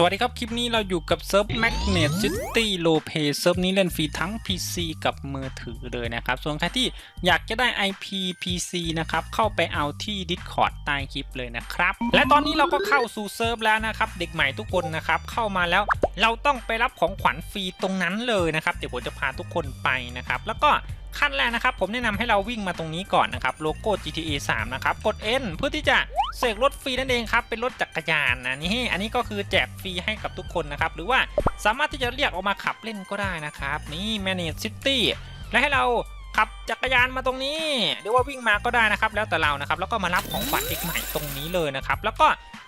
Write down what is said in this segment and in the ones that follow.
สวัสดีครับ คลิปนี้เราอยู่กับเซิร์ฟ Magnet City l o p a y เซิร์ฟนี้เล่นฟรีทั้ง PC กับมือถือเลยนะครับ ส่วนใครที่อยากจะได้ IP PC นะครับ เข้าไปเอาที่ Discord ใต้คลิปเลยนะครับ และตอนนี้เราก็เข้าสู่เซิร์ฟแล้วนะครับ เด็กใหม่ทุกคนนะครับ เข้ามาแล้วเราต้องไปรับของขวัญฟรีตรงนั้นเลยนะครับ เดี๋ยวผมจะพาทุกคนไปนะครับ แล้วก็ ขั้นแรกนะครับ ผมแนะนำให้เราวิ่งมาตรงนี้ก่อนนะครับโลโก้ GTA 3 นะครับ กด N เพื่อที่จะเสกรถฟรีนั่นเองครับ เป็นรถจักรยานนะนี่อันนี้ก็คือแจกฟรีให้กับทุกคนนะครับ หรือว่าสามารถที่จะเรียกออกมาขับเล่นก็ได้นะครับ นี่ Manage City และให้เรา ขับจักรยานมาตรงนี้หรือว่าวิ่งมาก็ได้นะครับ แล้วแต่เรานะครับแล้วก็มารับของขวัญเด็กใหม่ตรงนี้เลยนะครับแล้วก็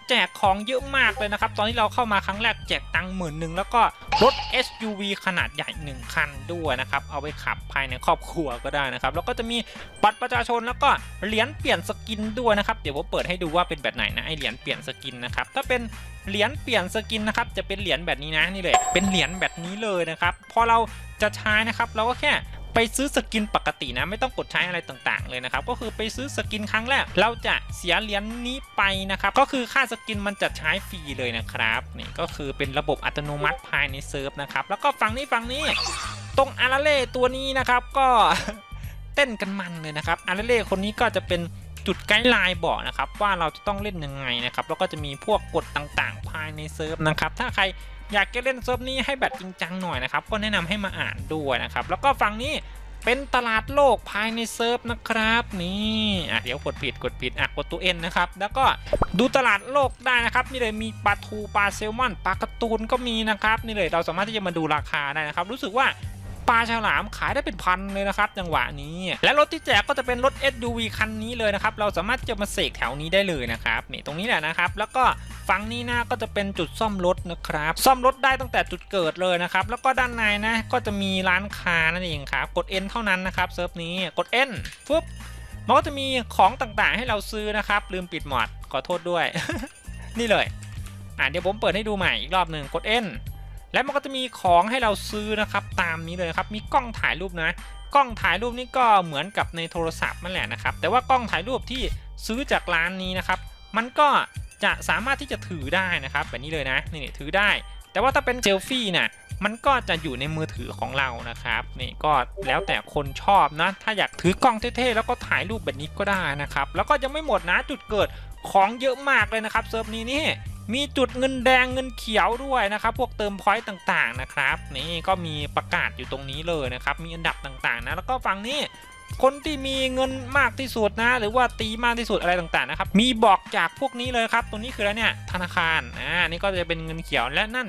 แจกของเยอะมากเลยนะครับ ตอนที่เราเข้ามาครั้งแรกแจกตังค์หมื่นหนึ่งแล้วก็รถ SUV ขนาดใหญ่ 1 คันด้วยนะครับ เอาไปขับภายในครอบครัวก็ได้นะครับ แล้วก็จะมีบัตรประชาชนแล้วก็เหรียญเปลี่ยนสกินด้วยนะครับ เดี๋ยวผมเปิดให้ดูว่าเป็นแบบไหนนะไอเหรียญเปลี่ยนสกินนะครับ ถ้าเป็นเหรียญเปลี่ยนสกินนะครับ จะเป็นเหรียญแบบนี้นะนี่เลย เป็นเหรียญแบบนี้เลยนะครับ พอเราจะใช้นะครับ เราก็แค่ ไปซื้อสกินปกตินะไม่ต้องกดใช้อะไรต่างๆ เลยนะครับก็คือไปซื้อสกินครั้งแรก เราจะเสียเหรียญนี้ไปนะครับก็คือค่าสกินมันจะใช้ฟรีเลยนะครับนี่ก็คือเป็นระบบอัตโนมัติภายในเซิร์ฟนะครับแล้วก็ฝั่งนี้ฝั่งนี้ตรงอาราเล่ตัวนี้นะครับก็เต้นกันมันเลยนะครับอาราเล่คนนี้ก็จะเป็น จุดไกด์ไลน์บอกนะครับว่าเราจะต้องเล่นยังไงนะครับแล้วก็จะมีพวกกฎต่างๆ ภายในเซิร์ฟนะครับถ้าใครอยากจะเล่นเซิร์ฟนี้ให้แบบจริงจังหน่อยนะครับก็แนะนำให้มาอ่านด้วยนะครับแล้วก็ฝั่งนี้เป็นตลาดโลกภายในเซิร์ฟนะครับนี่อะเดี๋ยวกดผิดกดผิดอะกดตัวเอ็นนะครับแล้วก็ดูตลาดโลกได้นะครับนี่เลยมีปลาทูปลาแซลมอนปลาการ์ตูนก็มีนะครับนี่เลยเราสามารถที่จะมาดูราคาได้นะครับรู้สึกว่า ปลาฉลามขายได้เป็นพันเลยนะครับจังหวะนี้ และรถที่แจกก็จะเป็นรถ SUV คันนี้เลยนะครับเราสามารถจะมาเสกแถวนี้ได้เลยนะครับนี่ตรงนี้แหละนะครับแล้วก็ฝั่งนี้นะก็จะเป็นจุดซ่อมรถนะครับ ซ่อมรถได้ตั้งแต่จุดเกิดเลยนะครับ แล้วก็ด้านในนะก็จะมีร้านค้านั่นเองครับ กด N เท่านั้นนะครับเซิร์ฟนี้กด N ปุ๊บมันก็จะมีของต่างๆ ให้เราซื้อนะครับ ลืมปิดหมดขอโทษด้วย นี่เลย อะเดี๋ยวผมเปิดให้ดูใหม่อีกรอบหนึ่งกด N และมันก็จะมีของให้เราซื้อนะครับตามนี้เลยครับมีกล้องถ่ายรูปนะกล้องถ่ายรูปนี่ก็เหมือนกับในโทรศัพท์นั่นแหละนะครับ แต่ว่ากล้องถ่ายรูปที่ซื้อจากร้านนี้นะครับ มันก็จะสามารถที่จะถือได้นะครับ แบบนี้เลยนะนี่ถือได้ แต่ว่าถ้าเป็นเซลฟี่นี่ยมันก็จะอยู่ในมือถือของเรานะครับนี่ก็แล้วแต่คนชอบนะ ถ้าอยากถือกล้องเท่ๆแล้วก็ถ่ายรูปแบบนี้ก็ได้นะครับ แล้วก็ยังไม่หมดนะจุดเกิดของเยอะมากเลยนะครับเซิร์ฟนี้นี่ มีจุดเงินแดงเงินเขียวด้วยนะครับ พวกเติมพอยต์ต่างๆนะครับ นี่ก็มีประกาศอยู่ตรงนี้เลยนะครับ มีอันดับต่างๆนะ แล้วก็ฝั่งนี้คนที่มีเงินมากที่สุดนะ หรือว่าตีมากที่สุดอะไรต่างๆนะครับ มีบอกจากพวกนี้เลยครับ ตรงนี้คืออะไรเนี่ยธนาคารอ่านี่ก็จะเป็นเงินเขียวและนั่น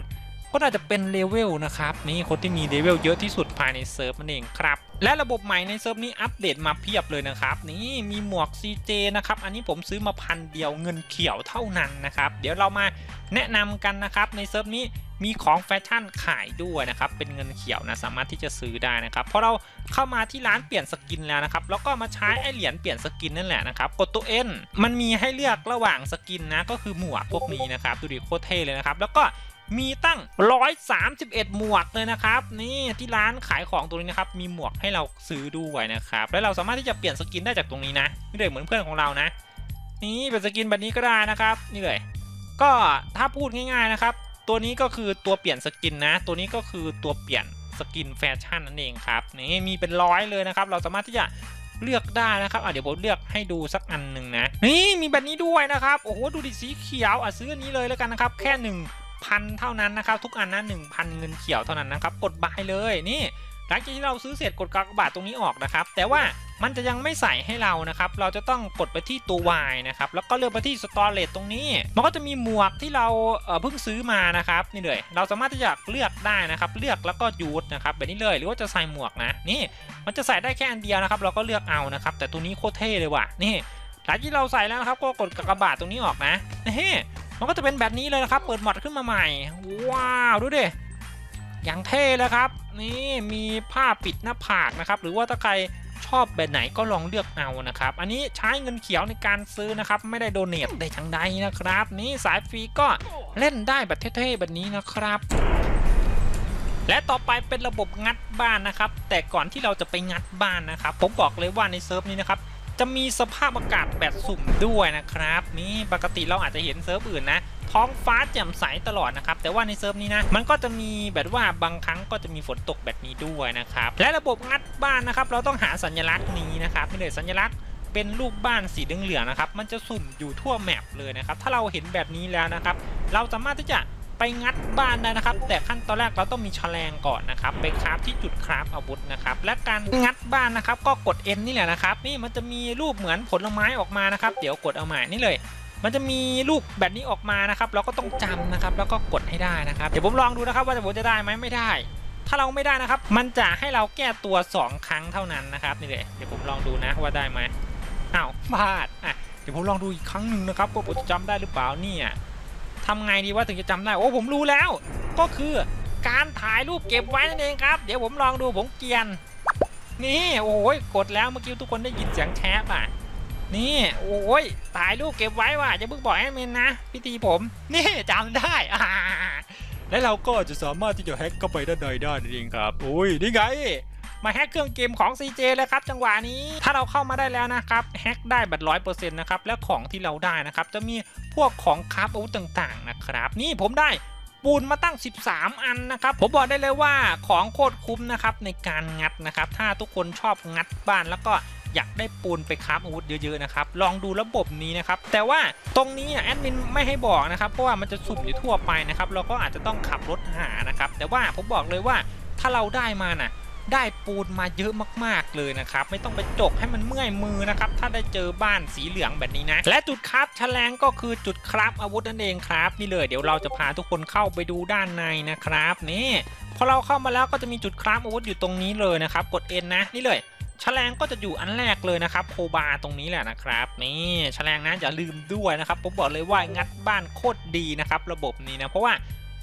ก็น่าจะเป็นเลเวลนะครับนี่คนที่มีเลเวลเยอะที่สุดภายในเซิร์ฟนั่นเองครับ และระบบใหม่ในเซิร์ฟนี้อัปเดตมาเพียบเลยนะครับ นี่มีหมวก CJ นะครับ อันนี้ผมซื้อมาพันเดียวเงินเขียวเท่านั้นนะครับ เดี๋ยวเรามาแนะนำกันนะครับในเซิร์ฟนี้มีของแฟชั่นขายด้วยนะครับ เป็นเงินเขียวนะ สามารถที่จะซื้อได้นะครับพอเราเข้ามาที่ร้านเปลี่ยนสกินแล้วนะครับ แล้วก็มาใช้ไอเหรียญเปลี่ยนสกินนั่นแหละนะครับ กดตัว N มันมีให้เลือกระหว่างสกินนะ ก็คือหมวกพวกนี้นะครับ ดูดิโคตรเท่เลยนะครับ แล้วก็ มีตั้ง 131 หมวกเลยนะครับ นี่ที่ร้านขายของตรงนี้นะครับ มีหมวกให้เราซื้อด้วยนะครับ แล้วเราสามารถที่จะเปลี่ยนสกินได้จากตรงนี้นะนี่เลยเหมือนเพื่อนของเรานะ นี่เป็นสกินแบบนี้ก็ได้นะครับ นี่เลย ก็ถ้าพูดง่าย ๆนะครับ ตัวนี้ก็คือตัวเปลี่ยนสกินนะ ตัวนี้ก็คือตัวเปลี่ยนสกินแฟชั่นนั่นเองครับ นี่มีเป็นร้อยเลยนะครับ เราสามารถที่จะเลือกได้นะครับอะเดี๋ยวผมเลือกให้ดูสักอันหนึ่งนะ นี่มีแบบนี้ด้วยนะครับ โอ้โห ดูดิสีเขียว อะซื้ออันนี้เลยแล้วกันนะครับ แค่ หนึ่งพันเท่านั้นนะครับ ทุกอันนะหนึ่งพันเงินเขียวเท่านั้นนะครับ กดบายเลยนี่หลังจากที่เราซื้อเสร็จกดกากบาทตรงนี้ออกนะครับ แต่ว่ามันจะยังไม่ใส่ให้เรานะครับ เราจะต้องกดไปที่ตัว Y นะครับ แล้วก็เลือกไปที่ Storage ตรงนี้ มันก็จะมีหมวกที่เราเอ่อเพิ่งซื้อมานะครับ นี่เลย เราสามารถที่จะเลือกได้นะครับ เลือกแล้วก็ยูดนะครับแบบนี้เลย หรือว่าจะใส่หมวกนะ นี่ มันจะใส่ได้แค่อันเดียวนะครับ เราก็เลือกเอานะครับ แต่ตัวนี้โคตรเท่เลยว่ะ นี่หลังที่เราใส่แล้วนะครับ ก็กดกากบาทตรงนี้ออกนะนี่ มันก็จะเป็นแบบนี้เลยนะครับ เปิดหมอดขึ้นมาใหม่ ว้าว ดูดิ อย่างเท่เลยครับ นี่มีผ้าปิดหน้าผากนะครับ หรือว่าถ้าใครชอบแบบไหนก็ลองเลือกเอานะครับ อันนี้ใช้เงินเขียวในการซื้อนะครับ ไม่ได้โดเนทได้ทั้งใดนะครับ นี่สายฟรีก็เล่นได้แบบเท่ๆแบบนี้นะครับและต่อไปเป็นระบบงัดบ้านนะครับ แต่ก่อนที่เราจะไปงัดบ้านนะครับ ผมบอกเลยว่าในเซิร์ฟนี้นะครับ จะมีสภาพอากาศแบบสุ่มด้วยนะครับ นี่ปกติเราอาจจะเห็นเซิร์ฟอื่นนะท้องฟ้าแจ่มใสตลอดนะครับ แต่ว่าในเซิร์ฟนี้นะมันก็จะมีแบบว่าบางครั้งก็จะมีฝนตกแบบนี้ด้วยนะครับ และระบบงัดบ้านนะครับ เราต้องหาสัญลักษณ์นี้นะครับนี่เลยสัญลักษณ์เป็นรูปบ้านสีเหลืองๆนะครับ มันจะสุ่มอยู่ทั่วแมปเลยนะครับ ถ้าเราเห็นแบบนี้แล้วนะครับ เราสามารถที่จะ ไปงัดบ้านได้นะครับ แต่ขั้นตอนแรกเราต้องมีแฉลงก่อนนะครับไปคราฟที่จุดคราฟอาวุธนะครับและการงัดบ้านนะครับ ก็กด N นี่แหละนะครับ นี่มันจะมีรูปเหมือนผลไม้ออกมานะครับ เดี๋ยวกดเอาใหม่นี่เลยมันจะมีรูปแบบนี้ออกมานะครับ เราก็ต้องจำนะครับ แล้วก็กดให้ได้นะครับ เดี๋ยวผมลองดูนะครับ ว่าผมจะได้ไหมไม่ได้ ถ้าเราไม่ได้นะครับ มันจะให้เราแก้ตัว 2 ครั้งเท่านั้นนะครับนี่เลยเดี๋ยวผมลองดูนะว่าได้ไหมอ้าวพลาดอะเดี๋ยวผมลองดูอีกครั้งหนึ่งนะครับว่าผมจะจำได้หรือเปล่าเนี่ย ทำไงดีว่าถึงจะจำได้โอ้ผมรู้แล้ว ก็คือการถ่ายรูปเก็บไว้นั่นเองครับ เดี๋ยวผมลองดูผมเกียน นี่โอ้ยกดแล้วเมื่อกี้ทุกคนได้ยินเสียงแชปอะนี่โอ้ยถ่ายรูปเก็บไว้ว่ะจะเพิ่งบอกแอดมินนะพิธีผม นี่จำได้อ่าและเราก็จะสามารถที่จะแฮ็กเข้าไปด้านในได้นั่นเองครับโอ้ยนี่ไง มาแฮ็กเครื่องเกมของ CJ เลยครับจังหวะนี้ ถ้าเราเข้ามาได้แล้วนะครับแฮ็กได้แบบร้อยเปอร์เซ็นต์นะครับและของที่เราได้นะครับจะมีพวกของคราฟอาวุธต่างๆนะครับ นี่ผมได้ปูนมาตั้ง 13 อันนะครับ ผมบอกได้เลยว่าของโคตรคุ้มนะครับในการงัดนะครับ ถ้าทุกคนชอบงัดบ้านแล้วก็อยากได้ปูนไปคราฟอาวุธเยอะๆนะครับ ลองดูระบบนี้นะครับ แต่ว่าตรงนี้แอดมินไม่ให้บอกนะครับ เพราะว่ามันจะสุ่มอยู่ทั่วไปนะครับ เราก็อาจจะต้องขับรถหานะครับ แต่ว่าผมบอกเลยว่าถ้าเราได้มาน่ะ ได้ปูนมาเยอะมากๆเลยนะครับ ไม่ต้องไปจกให้มันเมื่อยมือนะครับ ถ้าได้เจอบ้านสีเหลืองแบบนี้นะ และจุดครับแฉลงก็คือจุดครับอาวุธนั่นเองครับ นี่เลยเดี๋ยวเราจะพาทุกคนเข้าไปดูด้านในนะครับนี่พอเราเข้ามาแล้วก็จะมีจุดครับอาวุธอยู่ตรงนี้เลยนะครับ กด N นะนี่เลยแฉลงก็จะอยู่อันแรกเลยนะครับโคบาตรงนี้แหละนะครับ นี่แฉลงนะอย่าลืมด้วยนะครับผมบอกเลยว่างัดบ้านโคตรดีนะครับ ระบบนี้นะเพราะว่า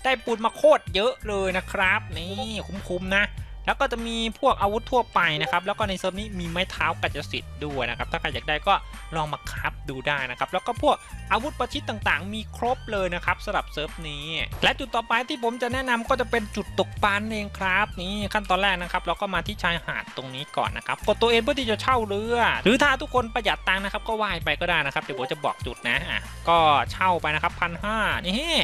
ได้ปูนมาโคตรเยอะเลยนะครับ นี่คุ้มๆนะ แล้วก็จะมีพวกอาวุธทั่วไปนะครับ แล้วก็ในเซิร์ฟนี้มีไม้เท้ากัจจสิทธิ์ด้วยนะครับ ถ้าใครอยากได้ก็ลองมาคับดูได้นะครับ แล้วก็พวกอาวุธประชิดต่างๆ มีครบเลยนะครับสำหรับเซิร์ฟนี้ และจุดต่อไปที่ผมจะแนะนำก็จะเป็นจุดตกปลาเองครับ นี่ขั้นตอนแรกนะครับ เราก็มาที่ชายหาดตรงนี้ก่อนนะครับกดตัวเองเพื่อที่จะเช่าเรือ หรือถ้าทุกคนประหยัดตังค์นะครับก็ว่ายไปก็ได้นะครับเดี๋ยวผมจะบอกจุดนะอะก็เช่าไปนะครับพันห้านี่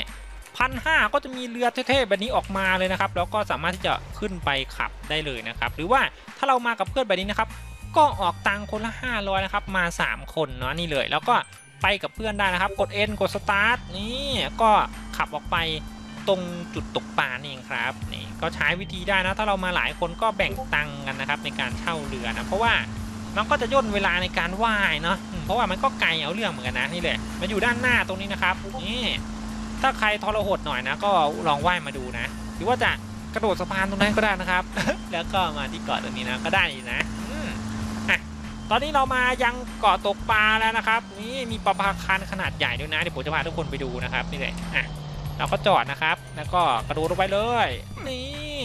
พันห้าก็จะมีเรือเท่ๆแบบนี้ออกมาเลยนะครับ แล้วก็สามารถที่จะขึ้นไปขับได้เลยนะครับ หรือว่าถ้าเรามากับเพื่อนแบบนี้นะครับ ก็ออกตังคนละ 500 นะครับ มา 3 คนเนาะนี่เลย แล้วก็ไปกับเพื่อนได้นะครับ กด N กด Start นี่ก็ขับออกไปตรงจุดตกปลานี่เองครับนี่ก็ใช้วิธีได้นะ ถ้าเรามาหลายคนก็แบ่งตังกันนะครับ ในการเช่าเรือนะเพราะว่ามันก็จะย่นเวลาในการว่ายเนาะเพราะว่ามันก็ไกลเอาเรื่องเหมือนกันนะนี่เลยมาอยู่ด้านหน้าตรงนี้นะครับนี่ ถ้าใครทรหดหน่อยนะ ก็ลองว่ายมาดูนะ หรือว่าจะกระโดดสะพานตรงนั้นก็ได้นะครับ แล้วก็มาที่เกาะตรงนี้นะก็ได้อยู่นะอะตอนนี้เรามายังเกาะตกปลาแล้วนะครับ นี่มีปลาพาคารขนาดใหญ่ด้วยนะเดี๋ยวผมจะพาทุกคนไปดูนะครับนี่เลยอะเราก็จอดนะครับ แล้วก็กระโดดลงไปเลยนี่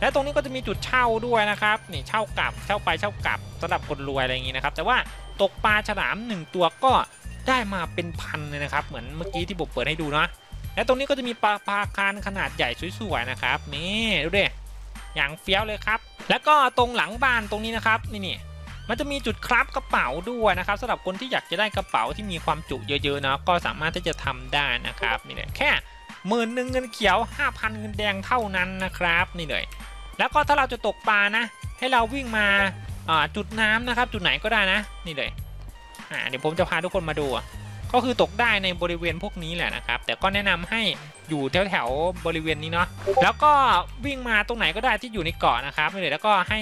และตรงนี้ก็จะมีจุดเช่าด้วยนะครับนี่เช่ากลับเช่าไปเช่ากลับสำหรับคนรวยอะไรอย่างนี้นะครับ แต่ว่าตกปลาฉลามหนึ่งตัวก็ ได้มาเป็นพันเลยนะครับ เหมือนเมื่อกี้ที่ผมเปิดให้ดูเนาะและตรงนี้ก็จะมีปลาพาคารขนาดใหญ่สวยๆนะครับนี่ดูดิอย่างเฟี้ยวเลยครับ แล้วก็ตรงหลังบ้านตรงนี้นะครับนี่นี่มันจะมีจุดครับกระเป๋าด้วยนะครับสำหรับคนที่อยากจะได้กระเป๋าที่มีความจุเยอะๆเนาะก็สามารถที่จะทำได้นะครับนี่เลยแค่หมื่นหนึ่งเงินเขียว 5,000 เงินแดงเท่านั้นนะครับนี่เลยแล้วก็ถ้าเราจะตกปลานะ ให้เราวิ่งมาอ่าจุดน้ำนะครับ จุดไหนก็ได้นะ นี่เลย อ่าเดี๋ยวผมจะพาทุกคนมาดู ก็คือตกได้ในบริเวณพวกนี้แหละนะครับ แต่ก็แนะนำให้อยู่แถวๆบริเวณนี้เนาะแล้วก็วิ่งมาตรงไหนก็ได้ที่อยู่ในเกาะนะครับเลยแล้วก็ให้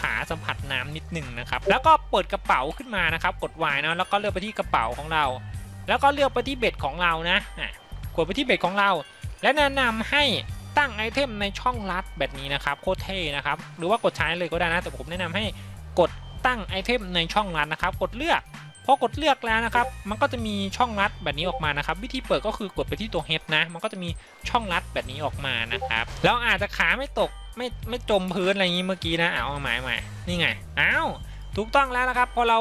ขาสัมผัสน้ำนิดหนึ่งนะครับ แล้วก็เปิดกระเป๋าขึ้นมานะครับ กด Y เนาะแล้วก็เลือกไปที่กระเป๋าของเรา แล้วก็เลือกไปที่เบ็ดของเรานะอะกดไปที่เบ็ดของเรา และแนะนำให้ตั้งไอเทมในช่องลัดแบบนี้นะครับโคตรเท่นะครับ หรือว่ากดใช้เลยก็ได้นะแต่ผมแนะนำให้กดตั้งไอเทมในช่องลัดนะครับ กดเลือก พอกดเลือกแล้วนะครับ มันก็จะมีช่องลัดแบบนี้ออกมานะครับ วิธีเปิดก็คือกดไปที่ตัว H นะ มันก็จะมีช่องลัดแบบนี้ออกมานะครับแล้วอาจจะขาไม่ตกไม่ไม่จมพื้นอะไรอย่างนี้เมื่อกี้นะเอาเอาหมายใหม่นี่ไงอ้าวถูกต้องแล้วนะครับพอเรา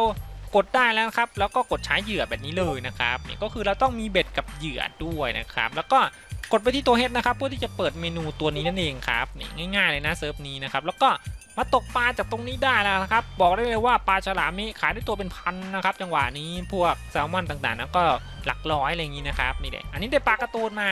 กดได้แล้วครับ แล้วก็กดใช้เหยื่อแบบนี้เลยนะครับนี่ก็คือเราต้องมีเบ็ดกับเหยื่อด้วยนะครับ แล้วก็กดไปที่ตัว H นะครับเพื่อที่จะเปิดเมนูตัวนี้นั่นเองครับนี่ง่าย ๆเลยนะเซิร์ฟนี้นะครับแล้วก็ มาตกปลาจากตรงนี้ได้แล้วนะครับ บอกได้เลยว่าปลาฉลามนี้ขายได้ตัวเป็นพันนะครับ จังหวะนี้พวกแซลมอนต่างๆแล้วก็หลักร้อยอะไรอย่างนี้นะครับนี่แหละอันนี้ได้ปลากร์ตูนมา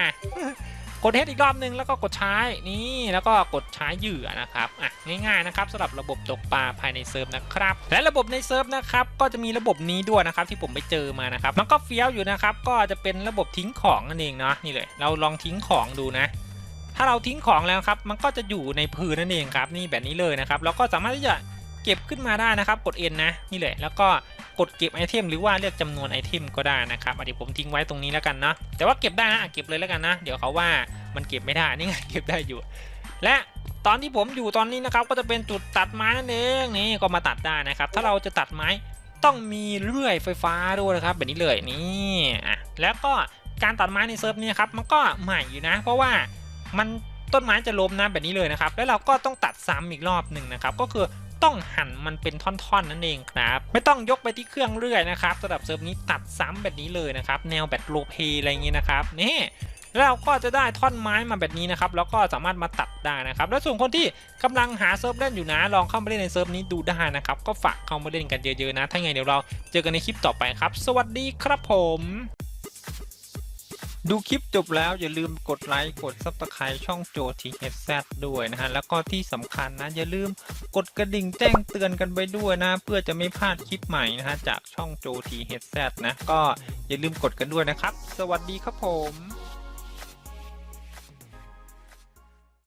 กดเฮดอีกรอบนึงแล้วก็กดใช้นี่แล้วก็กดใช้เหยื่อนะครับอะง่ายๆนะครับสำหรับระบบตกปลาภายในเซิร์ฟนะครับและระบบในเซิร์ฟนะครับก็จะมีระบบนี้ด้วยนะครับที่ผมไปเจอมานะครับมันก็เฟี้ยวอยู่นะครับก็จะเป็นระบบทิ้งของนั่นเองเนาะนี่เลย เราลองทิ้งของดูนะ ถ้าเราทิ้งของแล้วครับ มันก็จะอยู่ในพื้นนั่นเองครับ นี่แบบนี้เลยนะครับ แล้วก็สามารถที่จะเก็บขึ้นมาได้นะครับ กด N นะ นี่เลย แล้วก็กดเก็บไอเทมหรือว่าเลือกจำนวนไอเทมก็ได้นะครับอันนี้ผมทิ้งไว้ตรงนี้แล้วกันนะแต่ว่าเก็บได้นะอะเก็บเลยแล้วกันนะ เดี๋ยวเขาว่ามันเก็บไม่ได้ นี่ไงเก็บได้อยู่ และตอนที่ผมอยู่ตอนนี้นะครับ ก็จะเป็นจุดตัดไม้นั่นเอง นี่ก็มาตัดได้นะครับ ถ้าเราจะตัดไม้ต้องมีเลื่อยไฟฟ้าด้วยนะครับ แบบนี้เลย นี่อะแล้วก็การตัดไม้ในเซิร์ฟนี้ครับ มันก็ใหม่อยู่นะ เพราะว่า มันต้นไม้จะล้มนะแบบนี้เลยนะครับ แล้วเราก็ต้องตัดซ้ำอีกรอบหนึ่งนะครับ ก็คือต้องหั่นมันเป็นท่อนๆนั่นเองครับ ไม่ต้องยกไปที่เครื่องเลื่อยนะครับสำหรับเซิร์ฟนี้ตัดซ้ำแบบนี้เลยนะครับ แนวแบบโลเพอะไรอย่างงี้นะครับนี่แล้วเราก็จะได้ท่อนไม้มาแบบนี้นะครับ แล้วก็สามารถมาตัดได้นะครับ แล้วส่วนคนที่กำลังหาเซิร์ฟเล่นอยู่นะ ลองเข้ามาเล่นในเซิร์ฟนี้ดูได้นะครับ ก็ฝากเข้ามาเล่นกันเยอะๆนะ ถ้าไงเดี๋ยวเราเจอกันในคลิปต่อไปครับ สวัสดีครับผม ดูคลิปจบแล้วอย่าลืมกดไลค์กดซับสไครต์ช่องโจทีเอสแซด้วยนะฮะ แล้วก็ที่สำคัญนะ อย่าลืมกดกระดิ่งแจ้งเตือนกันไปด้วยนะ เพื่อจะไม่พลาดคลิปใหม่นะฮะ จากช่องโจทีเอสแซนะ ก็อย่าลืมกดกันด้วยนะครับ สวัสดีครับผม